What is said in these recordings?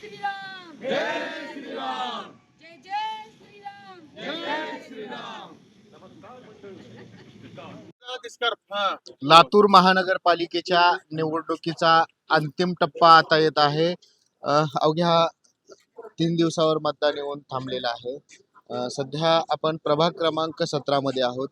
श्रीराम। जय श्रीराम। जय जय श्रीराम। लातूर महानगरपालिकेच्या निवडणुकीचा अंतिम टप्पा आता येत आहे. अवघ्या तीन दिवसावर मतदान येऊन थांबलेलं आहे. सध्या आपण प्रभाग क्रमांक सतरा मध्ये आहोत.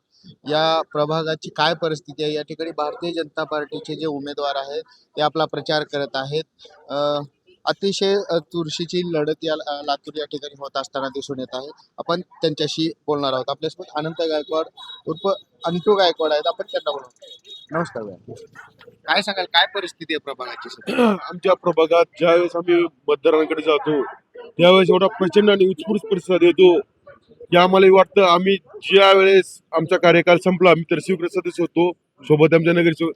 या प्रभागाची काय परिस्थिती आहे? या ठिकाणी भारतीय जनता पार्टीचे जे उमेदवार आहेत ते आपला प्रचार करत आहेत. अ, अतिशय चुरशीची लढत या लातूर या ठिकाणी होत असताना दिसून येत आहे. आपण त्यांच्याशी बोलणार आहोत. आपल्यासोबत अनंत गायकवाड उर्फ अंटू गायकवाड आहेत. आपण त्यांना बोलू नमस्कार काय सांगाल? काय परिस्थिती आहे प्रभागाची आमच्या प्रभागात ज्यावेळेस आम्ही मतदारांकडे जातो त्यावेळेस एवढा प्रचंड आणि उत्स्फूर्त प्रतिसाद येतो की आम्हाला वाटतं आम्ही ज्या वेळेस आमचा कार्यकाल संपला आम्ही तर स्वीकृत सदस्य होतो. सोबत आमच्या नगरसेवक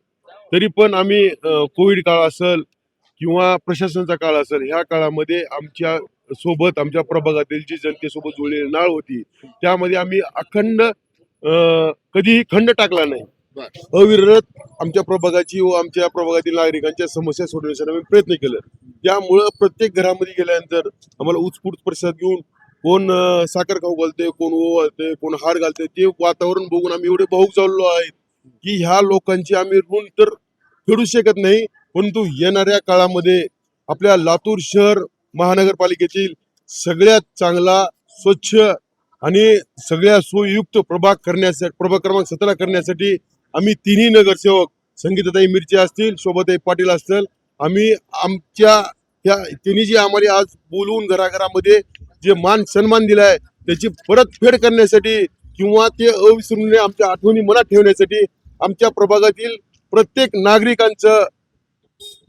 तरी पण आम्ही कोविड काळ असेल किंवा प्रशासनाचा काळ असेल ह्या काळामध्ये आमच्यासोबत आमच्या प्रभागातील जी जनतेसोबत जुळलेली नाळ होती त्यामध्ये आम्ही अखंड कधीही खंड टाकला नाही. अविरत आमच्या प्रभागाची व आमच्या प्रभागातील नागरिकांच्या समस्या सोडवण्यासाठी आम्ही प्रयत्न केले. त्यामुळं प्रत्येक घरामध्ये गेल्यानंतर आम्हाला उत्स्फूर्त प्रतिसाद घेऊन कोण साखर खाऊ घालते कोण ओवाळते कोण हार घालते ते वातावरण बघून आम्ही एवढे भाऊक झालेलो आहेत की ह्या लोकांची आम्ही ऋण तर फेडू शकत नाही. परंतु येणाऱ्या काळामध्ये आपल्या लातूर शहर महानगरपालिकेतील सगळ्यात चांगला स्वच्छ आणि सगळ्या सुयुक्त प्रभाग करण्यासाठी प्रभाग क्रमांक सतरा करण्यासाठी आम्ही तिन्ही नगरसेवक संगीताताई मिरची असतील शोभाताई पाटील असतील आम्ही आमच्या ह्या तिन्ही जी आम्हाला आज बोलवून घराघरामध्ये जे मान सन्मान दिलाय त्याची परतफेड करण्यासाठी किंवा ते अविसरून आमच्या आठवणी मनात ठेवण्यासाठी आमच्या प्रभागातील प्रत्येक नागरिकांचं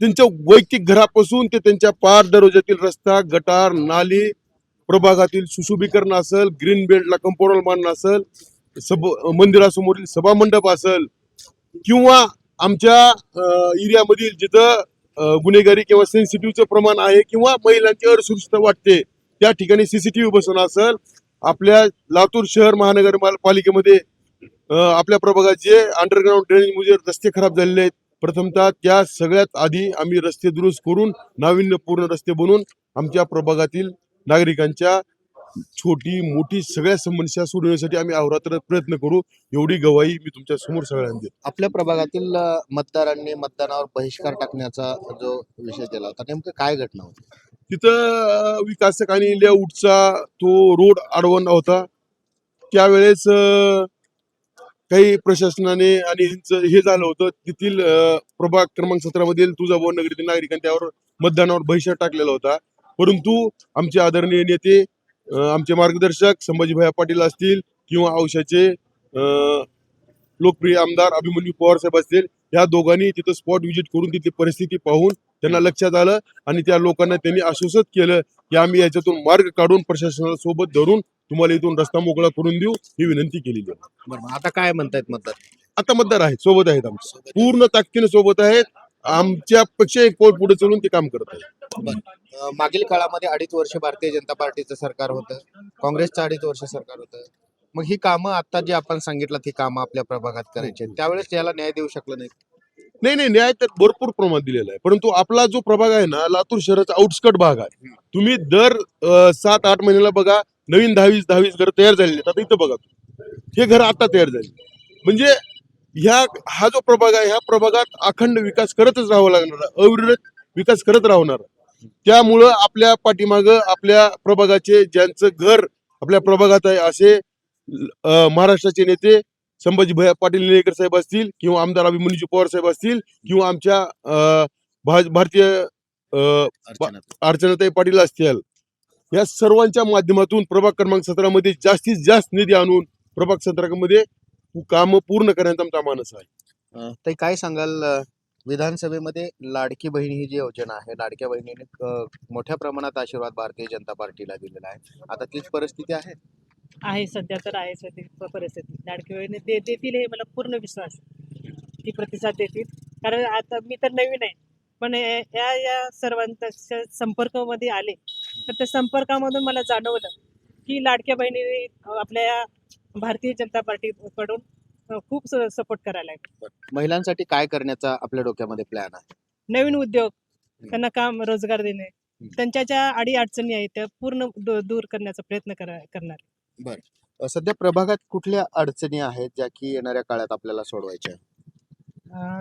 त्यांच्या वैयक्तिक घरापासून ते त्यांच्या पार दरवाजातील रस्ता गटार नाली प्रभागातील सुशोभीकरण असेल ग्रीन बेल्टला कंपाऊंड मारणं असेल सब मंदिरासमोरील सभामंडप असेल किंवा आमच्या एरियामधील जिथं गुन्हेगारी किंवा सेन्सिटिव्हचं प्रमाण आहे किंवा महिलांची असुरक्षितता वाटते त्या ठिकाणी सीसीटीव्ही बसवणं असेल आपल्या लातूर शहर महानगर पालिकेमध्ये आपल्या प्रभागाचे अंडरग्राऊंड ड्रेनेज म्हणजे रस्ते खराब झालेले आहेत प्रथमतः त्या सगळ्यात आधी आम्ही रस्ते दुरुस्त करून नाविन्यपूर्ण रस्ते बनवून आमच्या प्रभागातील नागरिकांच्या छोटी मोठी सगळ्या समस्या सोडवण्यासाठी आम्ही अहोरात्र प्रयत्न करू. एवढी गवाही मी तुमच्यासमोर सगळ्यांना देतो. आपल्या प्रभागातील मतदारांनी मतदानावर बहिष्कार टाकण्याचा जो विषय केला होता नेमकं काय घटना होती? तिथं विकासक आणि लेआउटचा तो रोड अडवण होता. त्यावेळेस काही प्रशासनाने आणि ह्यांचं हे झालं होतं तेथील प्रभाग क्रमांक सतरा मधील तुळजाभवन नगरीतील नागरिकांनी त्यावर मतदानावर बहिष्कार टाकलेला होता. परंतु आमचे आदरणीय नेते आमचे मार्गदर्शक संभाजीभाई पाटील असतील किंवा औषाचे लोकप्रिय आमदार अभिमन्यू पवार साहेब असतील या दोघांनी तिथं स्पॉट व्हिजिट करून तिथली परिस्थिती पाहून त्यांना लक्षात आलं आणि त्या लोकांना त्यांनी आश्वासित केलं की आम्ही याच्यातून मार्ग काढून प्रशासनाला सोबत धरून तुम्हाला इथून रस्ता मोकळा करून देऊ ही विनंती केलेली आहे. बरं आता काय म्हणतायत मतदार? आता मतदार आहेत सोबत आहेत आमच्या पूर्ण ताकदीने सोबत आहेत. आमच्या पेक्षा एक पाऊल पुढे चलून ते काम करत आहेत. मागील काळामध्ये अडीच वर्ष भारतीय जनता पार्टीचं सरकार होतं. काँग्रेसचं अडीच वर्ष सरकार होतं. मग ही कामं आता जी आपण सांगितलं ती कामं आपल्या प्रभागात करायची आहेत. त्यावेळेस याला न्याय देऊ शकलं नाही नाही नाही न्याय तर भरपूर प्रमाणात दिलेला आहे. परंतु आपला जो प्रभाग आहे ना लातूर शहराचा आउटस्कट भाग आहे. तुम्ही दर अं, सात आठ महिन्याला बघा नवीन दहावीस दहावीस घर तयार झालेले. आता इथं बघा. हे घर आता तयार झाले म्हणजे ह्या हा जो प्रभाग आहे ह्या प्रभागात अखंड विकास करतच राहावा लागणार. अविरत विकास करत राहणार. त्यामुळं आपल्या पाठीमागं आपल्या प्रभागाचे ज्यांचं घर आपल्या प्रभागात आहे असे महाराष्ट्राचे नेते संभाजी भैया पाटील निलेकर साहेब असतील किंवा आमदार अभिमन्यूजी पवार साहेब असतील किंवा आमच्या अं, भा- भारतीय अर्चनाताई पाटील असतील या सर्वांच्या माध्यमातून प्रभाग क्रमांक सतरा मध्ये जास्तीत जास्त निधी आणून प्रभाग सतरा मध्ये काम पूर्ण करण्याचा आमचा मानस आहे. ताई काय सांगाल? विधानसभेमध्ये लाडकी बहीण ही जी योजना आहे लाडक्या बहिणीने मोठ्या प्रमाणात आशीर्वाद भारतीय जनता पार्टीला दिलेला आहे. आता तीच परिस्थिती आहे? आहे सध्या तर आहे सध्या परिस्थिती. लाडकी बहिणी दे देतील हे मला पूर्ण विश्वास आहे. ती प्रतिसाद देतील. कारण आता मी तर नवीन आहे. पण हे- या या सर्वांच्या संपर्कामध्ये आले. तर त्या संपर्कामधून मला जाणवलं की लाडक्या बहिणी आपल्या भारतीय जनता पार्टीकडून अ, खूप सपोर्ट करायला महिलांसाठी काय करण्याचा आपल्या डोक्यामध्ये प्लॅन आहे? नवीन उद्योग त्यांना काम रोजगार देणे त्यांच्या ज्या अडी अडचणी आहेत त्या पूर्ण दूर करण्याचा प्रयत्न करा करणार. अ, सध्या प्रभागात कुठल्या अडचणी आहेत ज्या की येणाऱ्या काळात आपल्याला सोडवायच्या?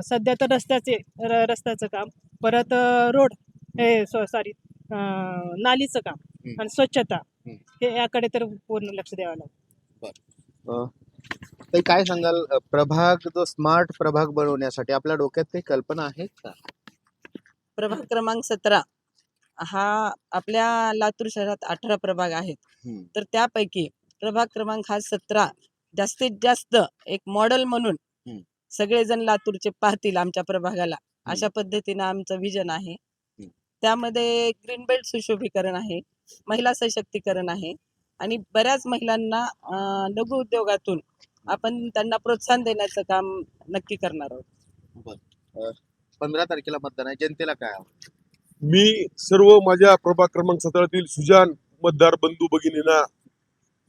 सध्या तर रस्त्याचे रस्त्याचं काम परत रोड हे सॉरी नालीचं काम. आणि स्वच्छता. हे याकडे तर पूर्ण लक्ष द्यावं लागतं अ, ताई काय सांगाल प्रभाग जो स्मार्ट प्रभाग बनवण्यासाठी आपल्या डोक्यात काही कल्पना आहेत का प्रभाग क्रमांक सतरा हा आपल्या लातूर शहरात अठरा प्रभाग आहेत. तर त्यापैकी प्रभाग क्रमांक हा सतरा जास्तीत जास्त एक मॉडेल म्हणून. सगळेजण लातूरचे पाहतील आमच्या प्रभागाला अशा पद्धतीनं आमचं विजन आहे त्यामध्ये ग्रीन बेल्ट सुशोभीकरण आहे महिला सशक्तीकरण आहे आणि बऱ्याच महिलांना लघु उद्योगातून आपण त्यांना प्रोत्साहन देण्याचं काम नक्की करणार आहोत. पंधरा तारखेला मतदान आहे. जनतेला काय? मी सर्व माझ्या प्रभाग क्रमांक सतरातील सुजान मतदार बंधू भगिनींना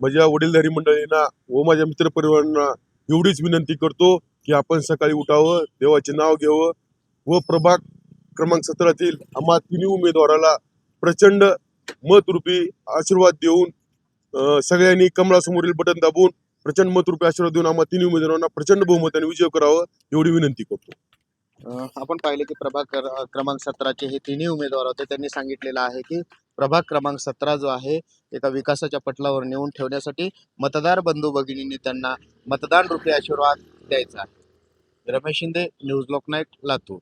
माझ्या वडीलधारी मंडळींना व माझ्या मित्रपरिवारांना एवढीच विनंती करतो की आपण सकाळी उठावं देवाचे नाव घ्यावं व प्रभाग क्रमांक सतरातील आम्हा तिन्ही उमेदवाराला प्रचंड मतरूपी आशीर्वाद देऊन सगळ्यांनी कमळासमोरील बटन दाबून प्रचंड मतरूपी आशीर्वाद देऊन आम्हा तिन्ही उमेदवारांना प्रचंड बहुमताने विजय करावं एवढी विनंती करतो. आपण पाहिले की प्रभाग क्रमांक सतराचे हे तिन्ही उमेदवार होते. त्यांनी सांगितलेलं आहे की प्रभाग क्रमांक सतरा जो आहे एका विकासाच्या पटलावर नेऊन ठेवण्यासाठी मतदार बंधू भगिनींनी त्यांना मतदान रूपी आशीर्वाद द्यायचा आहे. रमेश शिंदे न्यूज लोकनाईट लातूर.